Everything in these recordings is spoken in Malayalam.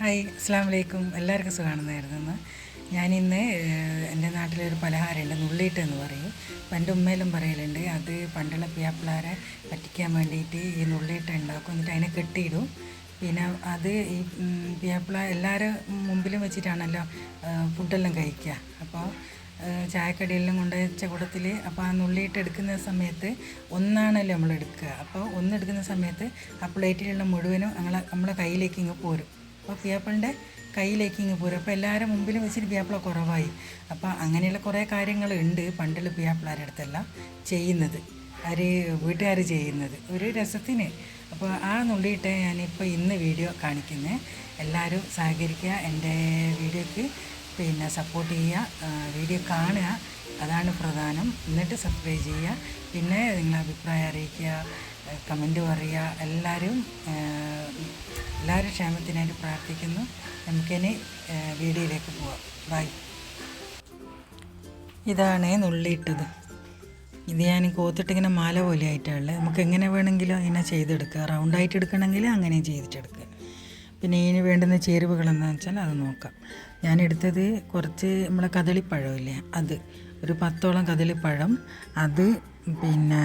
ഹായ് അസ്സാം വലൈക്കും എല്ലാവർക്കും സുഖമാണെന്നായിരുന്നു ഞാനിന്ന് ഏഹ്, എന്റെ നാട്ടിലൊരു പലഹാരമുണ്ട് നുള്ളിയിട്ട് എന്ന് പറയും. എന്റെ ഉമ്മയിലും പറയലുണ്ട് അത് പണ്ടുള്ള പിയാപ്പിളാരെ പറ്റിക്കാൻ വേണ്ടിയിട്ട് ഈ നുള്ളിയിട്ട് ഉണ്ടാക്കും. എന്നിട്ട് അതിനെ കെട്ടിയിടും. പിന്നെ അത് ഈ പിയാപ്പിള എല്ലാവരും മുമ്പിലും വെച്ചിട്ടാണല്ലോ ഫുഡെല്ലാം കഴിക്കുക. അപ്പോൾ ചായക്കടിയെല്ലാം കൊണ്ടുവച്ച കൂടത്തിൽ അപ്പോൾ ആ നുള്ളിയിട്ട് എടുക്കുന്ന സമയത്ത് ഒന്നാണല്ലോ നമ്മൾ എടുക്കുക. അപ്പോൾ ഒന്നെടുക്കുന്ന സമയത്ത് ആ പ്ലേറ്റിലുള്ള മുഴുവനും നമ്മളെ നമ്മളെ കയ്യിലേക്ക് ഇങ്ങ് പോരും. അപ്പോൾ പിയാപ്പിളിന്റെ കയ്യിലേക്ക് ഇങ്ങ് പോരും. അപ്പോൾ എല്ലാവരും മുമ്പിലും വെച്ചിട്ട് പിയാപ്പിള കുറവായി. അപ്പോൾ അങ്ങനെയുള്ള കുറേ കാര്യങ്ങളുണ്ട് പണ്ടുള്ള പിയാപ്പിളാരുടെ അടുത്തെല്ലാം ചെയ്യുന്നത്. ആര് വീട്ടുകാർ ചെയ്യുന്നത്. ഒരു രസത്തിന്. അപ്പോൾ ആ നുള്ളിയിട്ട് ഞാനിപ്പോൾ ഇന്ന് വീഡിയോ കാണിക്കുന്നത് എല്ലാവരും സഹകരിക്കുക എന്റെ വീഡിയോക്ക് പിന്നെ സപ്പോർട്ട് ചെയ്യുക വീഡിയോ കാണുക. അതാണ് പ്രധാനം. എന്നിട്ട് സബ്സ്ക്രൈബ് ചെയ്യുക. പിന്നെ നിങ്ങളെ അഭിപ്രായം അറിയിക്കുക. കമന്റ് പറയുക. എല്ലാവരും എല്ലാവരും ക്ഷേമത്തിനായിട്ട് പ്രാർത്ഥിക്കുന്നു. നമുക്കിനി വീഡിയോയിലേക്ക് പോവാം. ബൈ. ഇതാണ് നുള്ളിയിട്ടത്. ഇത് ഞാൻ കോത്തിട്ടിങ്ങനെ മാല പോലെ ആയിട്ടുള്ളത് നമുക്ക് എങ്ങനെ വേണമെങ്കിലും അതിനെ ചെയ്തെടുക്കുക. റൗണ്ടായിട്ട് എടുക്കണമെങ്കിൽ അങ്ങനെ ചെയ്തിട്ടെടുക്കുക. പിന്നെ ഇതിന് വേണ്ടുന്ന ചേരുവകൾ എന്താണെന്ന് വെച്ചാൽ അത് നോക്കാം. ഞാൻ എടുത്തത് കുറച്ച് നമ്മളെ കദളിപ്പഴമില്ലേ അത്. ഒരു പത്തോളം കദളിപ്പഴം. അത് പിന്നെ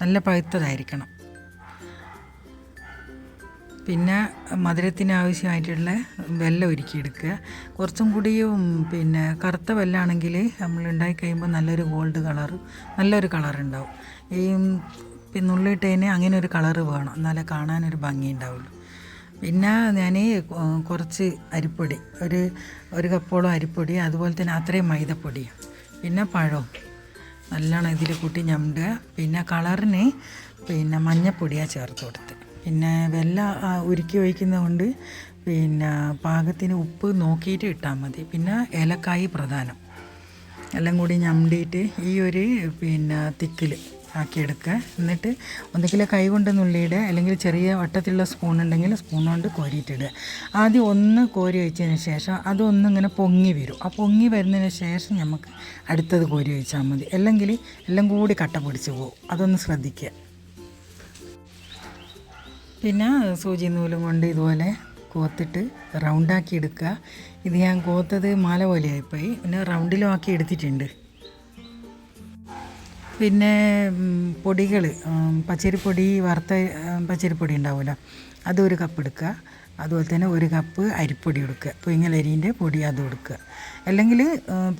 നല്ല പഴുത്തതായിരിക്കണം പിന്നെ മധുരത്തിന് ആവശ്യമായിട്ടുള്ള വെല്ലം ഒരുക്കിയെടുക്കുക. കുറച്ചും കൂടിയും പിന്നെ കറുത്ത വെല്ലാണെങ്കിൽ നമ്മൾ ഉണ്ടാക്കി കഴിയുമ്പോൾ നല്ലൊരു ഗോൾഡ് കളർ നല്ലൊരു കളർ ഉണ്ടാവും. ഈ പിന്നുള്ളിട്ടതിന് അങ്ങനെ ഒരു കളറ് വേണം. എന്നാലേ കാണാനൊരു ഭംഗി ഉണ്ടാവുള്ളൂ. പിന്നെ ഞാൻ കുറച്ച് അരിപ്പൊടി ഒരു ഒരു കപ്പോളം അരിപ്പൊടി അതുപോലെ തന്നെ അത്രയും മൈദപ്പൊടിയും. പിന്നെ പഴവും നല്ലോണം ഇതിൽ കൂട്ടി ഞമ്മുക പിന്നെ കളറിന് പിന്നെ മഞ്ഞപ്പൊടിയാണ് ചേർത്ത് കൊടുത്ത്. പിന്നെ വെല്ല ഉരുക്കി ഒഴിക്കുന്നത് കൊണ്ട് പിന്നെ പാകത്തിന് ഉപ്പ് നോക്കിയിട്ട് ഇട്ടാൽ മതി. പിന്നെ ഏലക്കായി പ്രധാനം. എല്ലാം കൂടി ഞമ്മിയിട്ട് ഈ ഒരു പിന്നെ തിക്കിൽ ആക്കിയെടുക്കുക. എന്നിട്ട് ഒന്നുകിൽ കൈ കൊണ്ട് നുള്ളിയിടുക അല്ലെങ്കിൽ ചെറിയ വട്ടത്തിലുള്ള സ്പൂൺ ഉണ്ടെങ്കിൽ സ്പൂൺ കൊണ്ട് കോരിയിട്ടിടുക. ആദ്യം ഒന്ന് കോരി വെച്ചതിന് ശേഷം അതൊന്നിങ്ങനെ പൊങ്ങി വരും. ആ പൊങ്ങി വരുന്നതിന് ശേഷം നമുക്ക് അടുത്തത് കോരി വെച്ചാൽ മതി. അല്ലെങ്കിൽ എല്ലാം കൂടി കട്ട പിടിച്ച് പോകും അതൊന്ന് ശ്രദ്ധിക്കുക. പിന്നെ സൂചി നൂലും കൊണ്ട് ഇതുപോലെ കോത്തിട്ട് റൗണ്ടാക്കി എടുക്കുക. ഇത് ഞാൻ കോത്തത് മാല പോലെയായിപ്പോയി. പിന്നെ റൗണ്ടിലും ആക്കി എടുത്തിട്ടുണ്ട്. പിന്നെ പൊടികൾ പച്ചരിപ്പൊടി വറുത്ത പച്ചരിപ്പൊടി ഉണ്ടാവുമല്ലോ. അതൊരു കപ്പ് എടുക്കുക. അതുപോലെ തന്നെ ഒരു കപ്പ് അരിപ്പൊടി എടുക്കുക പുയങ്ങലരീന്റെ പൊടി അതും എടുക്കുക അല്ലെങ്കിൽ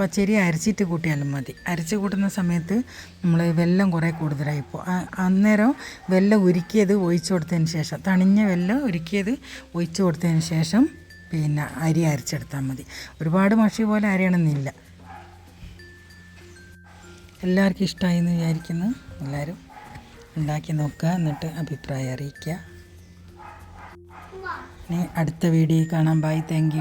പച്ചരി അരച്ചിട്ട് കൂട്ടിയാലും മതി. അരച്ച് കൂട്ടുന്ന സമയത്ത് നമ്മൾ വെല്ലം കുറേ കൂടുതലായി ഇപ്പോൾ അന്നേരം വെല്ലം ഉരുക്കിയത് ഒഴിച്ചു കൊടുത്തതിന് ശേഷം തണിഞ്ഞ വെല്ലം ഉരുക്കിയത് ഒഴിച്ചു കൊടുത്തതിന് ശേഷം പിന്നെ അരി അരച്ചെടുത്താൽ മതി. ഒരുപാട് മഷി പോലെ അരയണമെന്നില്ല എല്ലാവർക്കും ഇഷ്ടമായി എന്ന് വിചാരിക്കുന്നു. എല്ലാവരും ഉണ്ടാക്കി നോക്കുക എന്നിട്ട് അഭിപ്രായം അറിയിക്കുക. ഇനി അടുത്ത വീഡിയോ കാണാം. Bye thank